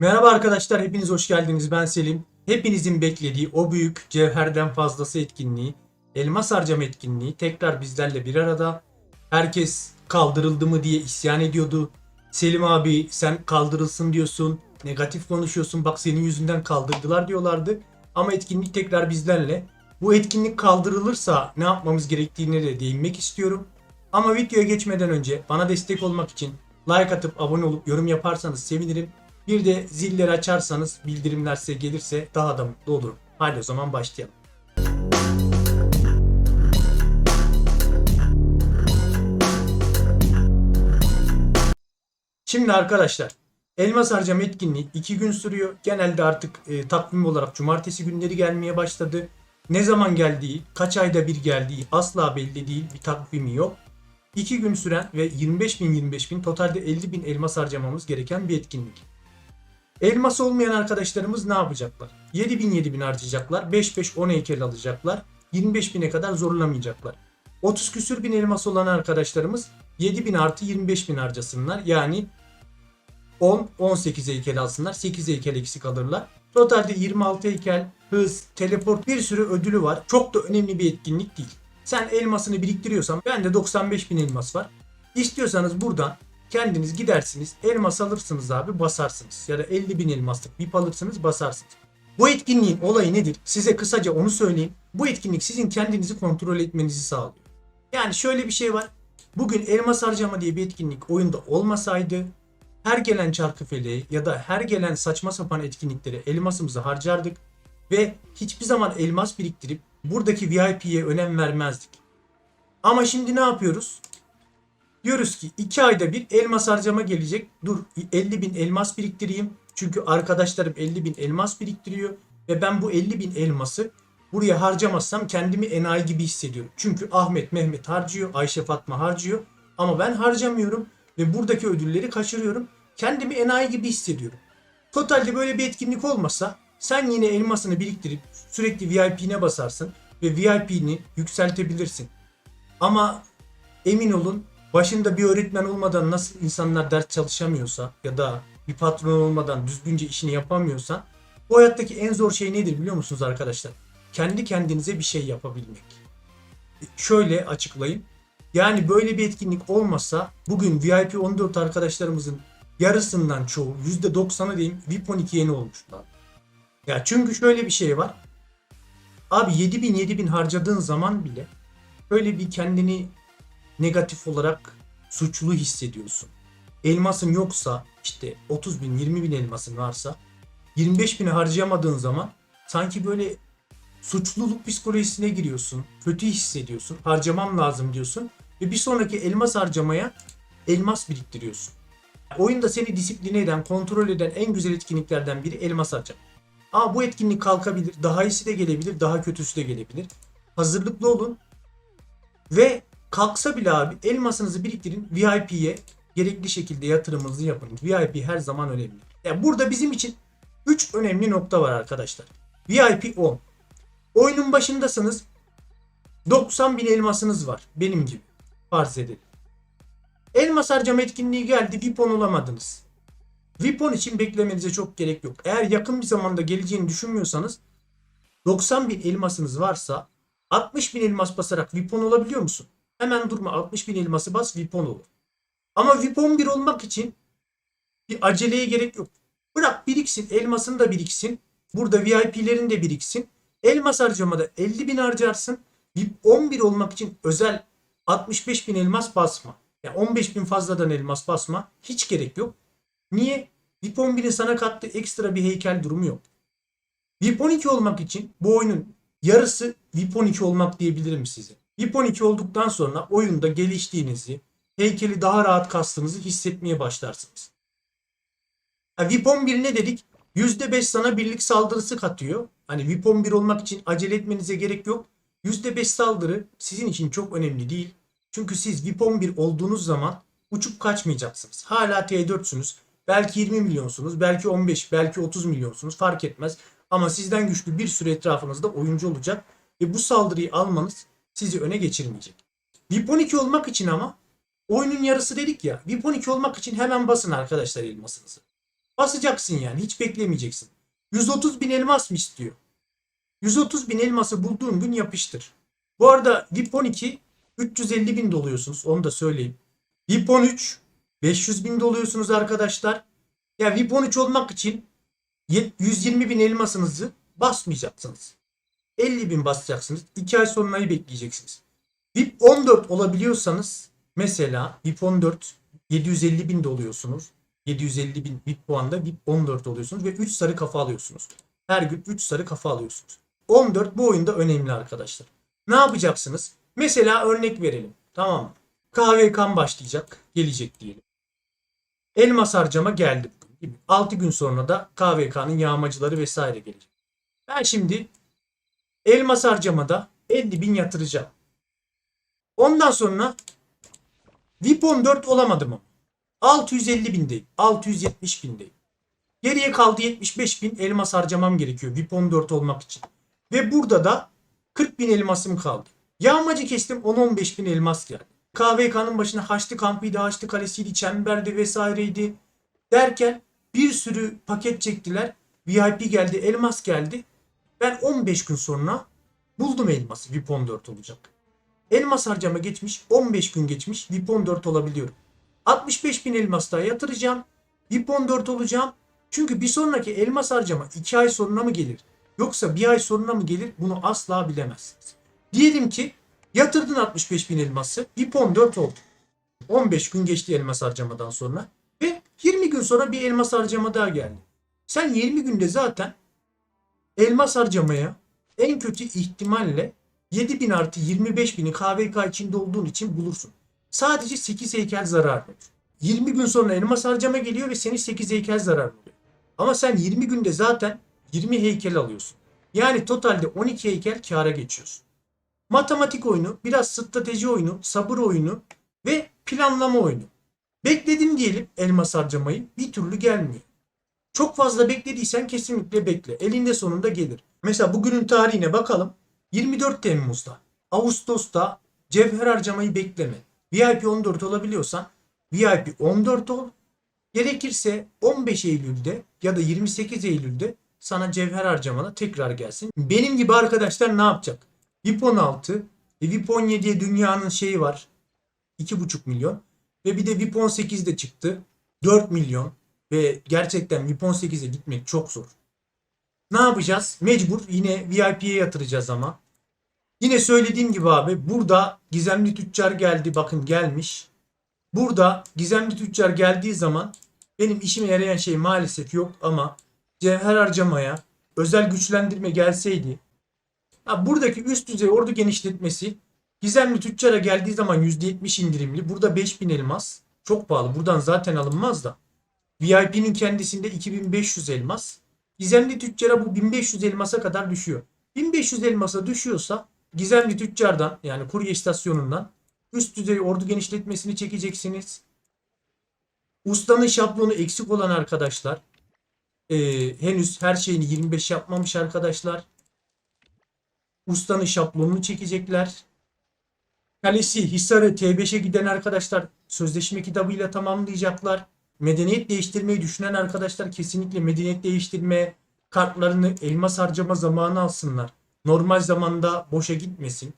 Merhaba arkadaşlar, hepiniz hoş geldiniz. Ben Selim. Hepinizin beklediği o büyük cevherden fazlası etkinliği, elmas harcama etkinliği tekrar bizlerle bir arada. Herkes kaldırıldı mı diye isyan ediyordu. Selim abi sen kaldırılsın diyorsun, negatif konuşuyorsun, bak senin yüzünden kaldırdılar diyorlardı. Ama etkinlik tekrar bizlerle. Bu etkinlik kaldırılırsa ne yapmamız gerektiğine de değinmek istiyorum. Ama videoya geçmeden önce bana destek olmak için like atıp abone olup yorum yaparsanız sevinirim. Bir de zilleri açarsanız bildirimler size gelirse daha da mutlu olurum. Hadi o zaman başlayalım. Şimdi arkadaşlar elmas harcama etkinliği 2 gün sürüyor. Genelde artık e, takvim olarak cumartesi günleri gelmeye başladı. Ne zaman geldiği, kaç ayda bir geldiği asla belli değil. Bir takvimi yok. 2 gün süren ve 25 bin 25 bin totalde 50 bin elmas harcamamız gereken bir etkinlik. Elmas olmayan arkadaşlarımız ne yapacaklar? 7 bin 7 bin harcayacaklar. 5-5-10 heykel alacaklar. 25 bine kadar zorlamayacaklar. 30 küsür bin elmas olan arkadaşlarımız 7 bin artı 25 bin harcasınlar. Yani 10-18 heykel alsınlar. 8 heykel eksik alırlar. Totalde 26 heykel, hız, teleport bir sürü ödülü var. Çok da önemli bir etkinlik değil. Sen elmasını biriktiriyorsan bende 95 bin elmas var. İstiyorsanız buradan kendiniz gidersiniz elmas alırsınız abi basarsınız. Ya da 50 bin elmaslık VIP alırsınız basarsınız. Bu etkinliğin olayı nedir? Size kısaca onu söyleyeyim. Bu etkinlik sizin kendinizi kontrol etmenizi sağlıyor. Yani şöyle bir şey var. Bugün elmas harcama diye bir etkinlik oyunda olmasaydı her gelen çarkı feleği ya da her gelen saçma sapan etkinliklere elmasımızı harcardık ve hiçbir zaman elmas biriktirip buradaki VIP'ye önem vermezdik. Ama şimdi ne yapıyoruz? Diyoruz ki 2 ayda bir elmas harcama gelecek. Dur 50 bin elmas biriktireyim. Çünkü arkadaşlarım 50 bin elmas biriktiriyor. Ve ben bu 50 bin elması buraya harcamazsam kendimi enayi gibi hissediyorum. Çünkü Ahmet, Mehmet harcıyor, Ayşe Fatma harcıyor. Ama ben harcamıyorum ve buradaki ödülleri kaçırıyorum. Kendimi enayi gibi hissediyorum. Totalde böyle bir etkinlik olmasa sen yine elmasını biriktirip sürekli VIP'ine basarsın ve VIP'ni yükseltebilirsin. Ama emin olun başında bir öğretmen olmadan nasıl insanlar ders çalışamıyorsa ya da bir patron olmadan düzgünce işini yapamıyorsan bu hayattaki en zor şey nedir biliyor musunuz arkadaşlar? Kendi kendinize bir şey yapabilmek. Şöyle açıklayayım. Yani böyle bir etkinlik olmasa bugün VIP 14 arkadaşlarımızın yarısından çoğu %90'ı diyeyim VIP 12 yeni olmuşlar. Ya çünkü şöyle bir şey var. Abi 7000 7000 harcadığın zaman bile böyle bir kendini negatif olarak suçlu hissediyorsun. Elmasın yoksa işte 30 bin 20 bin elmasın varsa 25 bini harcayamadığın zaman sanki böyle suçluluk psikolojisine giriyorsun. Kötü hissediyorsun. Harcamam lazım diyorsun. Ve bir sonraki elmas harcamaya elmas biriktiriyorsun. Oyunda seni disipline eden, kontrol eden en güzel etkinliklerden biri elmas harcama. Aa bu etkinlik kalkabilir. Daha iyisi de gelebilir. Daha kötüsü de gelebilir. Hazırlıklı olun. Ve kalksa bile abi elmasınızı biriktirin. VIP'ye gerekli şekilde yatırımınızı yapın. VIP her zaman önemli. Yani burada bizim için 3 önemli nokta var arkadaşlar. VIP 10. Oyunun başındasınız. 90 bin elmasınız var. Benim gibi. Farz edelim. Elmas harcama etkinliği geldi. VIP 10 olamadınız. VIP 10 için beklemenize çok gerek yok. Eğer yakın bir zamanda geleceğini düşünmüyorsanız 90 bin elmasınız varsa 60 bin elmas basarak VIP 10 olabiliyor musun? Hemen durma 60 bin elması bas VIP 10 olur. Ama VIP 11 olmak için bir aceleye gerek yok. Bırak biriksin elmasın da biriksin. Burada VIP'lerin de biriksin. Elmas harcamada 50 bin harcarsın. VIP 11 olmak için özel 65 bin elmas basma. Yani 15 bin fazladan elmas basma. Hiç gerek yok. Niye? VIP 11'in sana kattığı ekstra bir heykel durumu yok. VIP 12 olmak için bu oyunun yarısı VIP 12 olmak diyebilirim size. VIP 12 olduktan sonra oyunda geliştiğinizi, heykeli daha rahat kastığınızı hissetmeye başlarsınız. Ha, VIP 11 ne dedik? %5 sana birlik saldırısı katıyor. Hani VIP 11 olmak için acele etmenize gerek yok. %5 saldırı sizin için çok önemli değil. Çünkü siz VIP 11 olduğunuz zaman uçup kaçmayacaksınız. Hala T4'sünüz. Belki 20 milyonsunuz, belki 15, belki 30 milyonsunuz fark etmez. Ama sizden güçlü bir sürü etrafınızda oyuncu olacak ve bu saldırıyı almanız sizi öne geçirmeyecek. VIP 12 olmak için ama oyunun yarısı dedik ya. VIP 12 olmak için hemen basın arkadaşlar elmasınızı. Basacaksın yani hiç beklemeyeceksin. 130 bin elmas mı istiyor? 130 bin elması bulduğun gün yapıştır. Bu arada VIP 12 350 bin doluyorsunuz onu da söyleyeyim. VIP 13 500 bin doluyorsunuz arkadaşlar. Ya VIP 13 olmak için yet- 120 bin elmasınızı basmayacaksınız. 50 bin basacaksınız. 2 ay sonrayı bekleyeceksiniz. VIP 14 olabiliyorsanız mesela VIP 14 750 bin doluyorsunuz. 750 bin VIP puanda VIP 14 oluyorsunuz ve 3 sarı kafa alıyorsunuz. Her gün 3 sarı kafa alıyorsunuz. 14 bu oyunda önemli arkadaşlar. Ne yapacaksınız? Mesela örnek verelim. Tamam mı? KVK'm başlayacak. Gelecek diyelim. Elmas harcama geldi bugün. gibi. 6 gün sonra da KVK'nın yağmacıları vesaire gelecek. Ben şimdi elmas harcamada 50 bin yatıracağım. Ondan sonra VIP 14 olamadı mı? 650 bindeyim. 670 bindeyim. Geriye kaldı 75 bin elmas harcamam gerekiyor VIP 14 olmak için. Ve burada da 40 bin elmasım kaldı. Yağmacı kestim 10-15 bin elmas geldi. KVK'nın başına Haçlı kampıydı, Haçlı kalesiydi, çemberdi vesaireydi. Derken bir sürü paket çektiler. VIP geldi, elmas geldi. Ben 15 gün sonra buldum elması VIP 14 olacak. Elmas harcama geçmiş, 15 gün geçmiş, VIP 14 olabiliyorum. 65 bin elmas daha yatıracağım. VIP 14 olacağım. Çünkü bir sonraki elmas harcama 2 ay sonra mı gelir? Yoksa bir ay sonra mı gelir? Bunu asla bilemezsiniz. Diyelim ki yatırdın 65 bin elması. VIP 14 oldu. 15 gün geçti elmas harcamadan sonra. Ve 20 gün sonra bir elmas harcama daha geldi. Sen 20 günde zaten elmas harcamaya en kötü ihtimalle 7000 artı 25 bini KVK içinde olduğun için bulursun. Sadece 8 heykel zarar verir. 20 gün sonra elmas harcama geliyor ve senin 8 heykel zarar veriyor. Ama sen 20 günde zaten 20 heykel alıyorsun. Yani totalde 12 heykel kâra geçiyorsun. Matematik oyunu, biraz strateji oyunu, sabır oyunu ve planlama oyunu. Bekledin diyelim elmas harcamayı bir türlü gelmiyor. Çok fazla beklediysen kesinlikle bekle. Elinde sonunda gelir. Mesela bugünün tarihine bakalım. 24 Temmuz'da. Ağustos'ta cevher harcamayı bekleme. VIP 14 olabiliyorsan VIP 14 ol. Gerekirse 15 Eylül'de ya da 28 Eylül'de sana cevher harcamana tekrar gelsin. Benim gibi arkadaşlar ne yapacak? VIP 16 ve VIP 17'ye dünyanın şeyi var. 2,5 milyon. Ve bir de VIP 18 de çıktı. 4 milyon. Ve gerçekten VIP 18'e gitmek çok zor. Ne yapacağız? Mecbur yine VIP'ye yatıracağız ama. Yine söylediğim gibi abi burada gizemli tüccar geldi. Bakın gelmiş. Burada gizemli tüccar geldiği zaman benim işime yarayan şey maalesef yok ama cevher harcamaya özel güçlendirme gelseydi ha, buradaki üst düzey ordu genişletmesi gizemli tüccara geldiği zaman %70 indirimli. Burada 5000 elmas. Çok pahalı. Buradan zaten alınmaz da. VIP'nin kendisinde 2500 elmas. Gizemli tüccara bu 1500 elmasa kadar düşüyor. 1500 elmasa düşüyorsa gizemli tüccardan yani kurye istasyonundan üst düzey ordu genişletmesini çekeceksiniz. Ustanın şablonu eksik olan arkadaşlar e, henüz her şeyini 25 yapmamış arkadaşlar. Ustanın şablonunu çekecekler. Kalesi Hisar'ı T5'e giden arkadaşlar sözleşme kitabıyla tamamlayacaklar. Medeniyet değiştirmeyi düşünen arkadaşlar kesinlikle medeniyet değiştirme kartlarını elmas harcama zamanı alsınlar. Normal zamanda boşa gitmesin.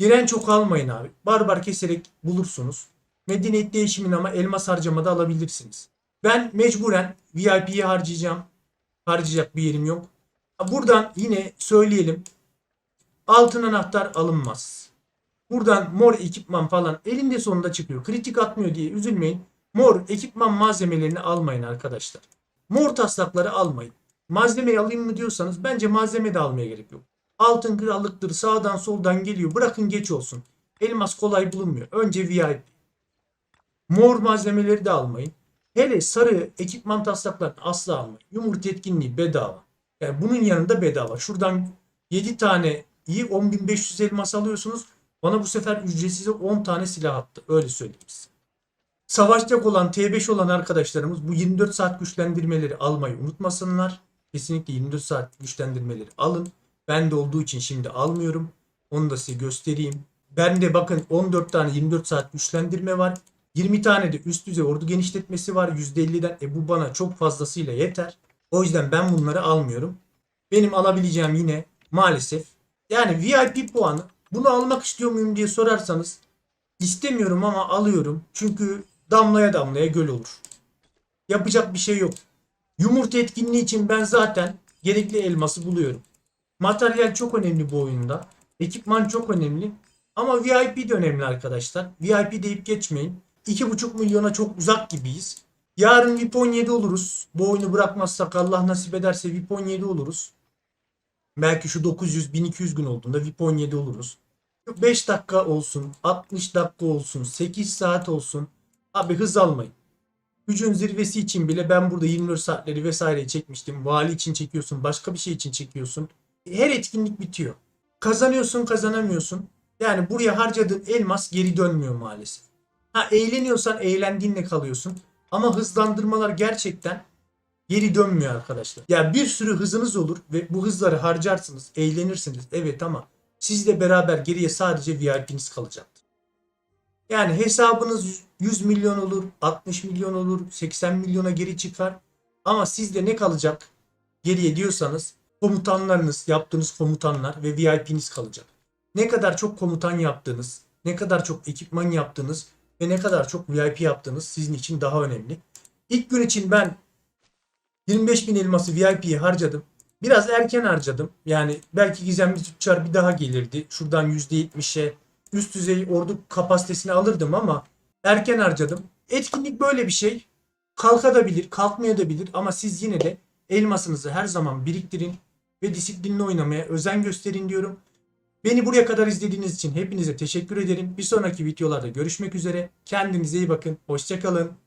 Direnç çok almayın abi. Barbar keserek bulursunuz. Medeniyet değişimini ama elmas harcamada alabilirsiniz. Ben mecburen VIP'ye harcayacağım. Harcayacak bir yerim yok. Buradan yine söyleyelim. Altın anahtar alınmaz. Buradan mor ekipman falan elinde sonunda çıkıyor. Kritik atmıyor diye üzülmeyin. Mor ekipman malzemelerini almayın arkadaşlar. Mor taslakları almayın. Malzemeyi alayım mı diyorsanız bence malzeme de almaya gerek yok. Altın krallıktır sağdan soldan geliyor. Bırakın geç olsun. Elmas kolay bulunmuyor. Önce VIP. Mor malzemeleri de almayın. Hele sarı ekipman taslaklarını asla almayın. Yumurta etkinliği bedava. Yani bunun yanında bedava. Şuradan 7 tane iyi 10.500 elmas alıyorsunuz. Bana bu sefer ücretsiz 10 tane silah attı. Öyle söyleyeyim size. Savaşacak olan T5 olan arkadaşlarımız bu 24 saat güçlendirmeleri almayı unutmasınlar. Kesinlikle 24 saat güçlendirmeleri alın. Ben de olduğu için şimdi almıyorum. Onu da size göstereyim. Bende bakın 14 tane 24 saat güçlendirme var. 20 tane de üst düzey ordu genişletmesi var %50'den. E bu bana çok fazlasıyla yeter. O yüzden ben bunları almıyorum. Benim alabileceğim yine maalesef yani VIP puanı bunu almak istiyor muyum diye sorarsanız istemiyorum ama alıyorum. Çünkü damlaya damlaya göl olur. Yapacak bir şey yok. Yumurta etkinliği için ben zaten gerekli elması buluyorum. Materyal çok önemli bu oyunda. Ekipman çok önemli. Ama VIP de önemli arkadaşlar. VIP deyip geçmeyin. 2,5 milyona çok uzak gibiyiz. Yarın VIP 17 oluruz. Bu oyunu bırakmazsak Allah nasip ederse VIP 17 oluruz. Belki şu 900-1200 gün olduğunda VIP 17 oluruz. 5 dakika olsun, 60 dakika olsun, 8 saat olsun. Abi hız almayın. Gücün zirvesi için bile ben burada 24 saatleri vesaire çekmiştim. Vali için çekiyorsun, başka bir şey için çekiyorsun. Her etkinlik bitiyor. Kazanıyorsun, kazanamıyorsun. Yani buraya harcadığın elmas geri dönmüyor maalesef. Ha eğleniyorsan eğlendiğinle kalıyorsun. Ama hızlandırmalar gerçekten geri dönmüyor arkadaşlar. Ya bir sürü hızınız olur ve bu hızları harcarsınız, eğlenirsiniz. Evet ama sizle beraber geriye sadece VIP'niz kalacaktır. Yani hesabınız 100 milyon olur, 60 milyon olur, 80 milyona geri çıkar. Ama sizde ne kalacak geriye diyorsanız komutanlarınız, yaptığınız komutanlar ve VIP'niz kalacak. Ne kadar çok komutan yaptığınız, ne kadar çok ekipman yaptığınız ve ne kadar çok VIP yaptığınız sizin için daha önemli. İlk gün için ben 25 bin elması VIP'ye harcadım. Biraz erken harcadım. Yani belki gizemli tüccar bir daha gelirdi. Şuradan %70'e üst düzey ordu kapasitesini alırdım ama erken harcadım. Etkinlik böyle bir şey. Kalkabilir, kalkmayabilir ama siz yine de elmasınızı her zaman biriktirin ve disiplinli oynamaya özen gösterin diyorum. Beni buraya kadar izlediğiniz için hepinize teşekkür ederim. Bir sonraki videolarda görüşmek üzere. Kendinize iyi bakın. Hoşçakalın.